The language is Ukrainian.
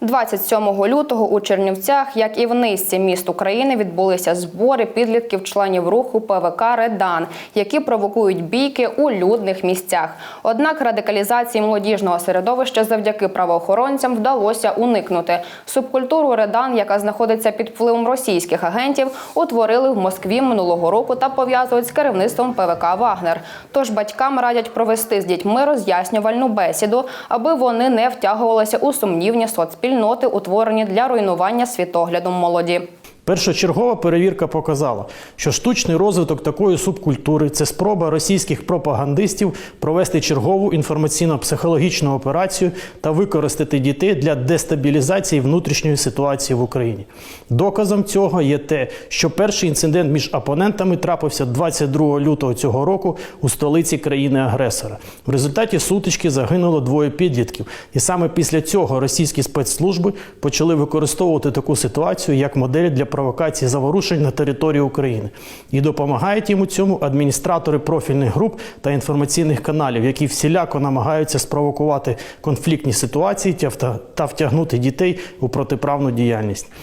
27 лютого у Чернівцях, як і в низці міст України, відбулися збори підлітків членів руху ПВК Редан, які провокують бійки у людних місцях. Однак радикалізації молодіжного середовища завдяки правоохоронцям вдалося уникнути. Субкультуру Редан, яка знаходиться під впливом російських агентів, утворили в Москві минулого року та пов'язують з керівництвом ПВК Вагнер. Тож батькам радять провести з дітьми роз'яснювальну бесіду, аби вони не втягувалися у сумнівні соцспільноти, утворені для руйнування світоглядом молоді. Першочергова перевірка показала, що штучний розвиток такої субкультури це спроба російських пропагандистів провести чергову інформаційно-психологічну операцію та використати дітей для дестабілізації внутрішньої ситуації в Україні. Доказом цього є те, що перший інцидент між опонентами трапився 22 лютого цього року у столиці країни-агресора. В результаті сутички загинуло двоє підлітків, і саме після цього російські спецслужби почали використовувати таку ситуацію як модель для провокації заворушень на території України. І допомагають їм у цьому адміністратори профільних груп та інформаційних каналів, які всіляко намагаються спровокувати конфліктні ситуації та втягнути дітей у протиправну діяльність.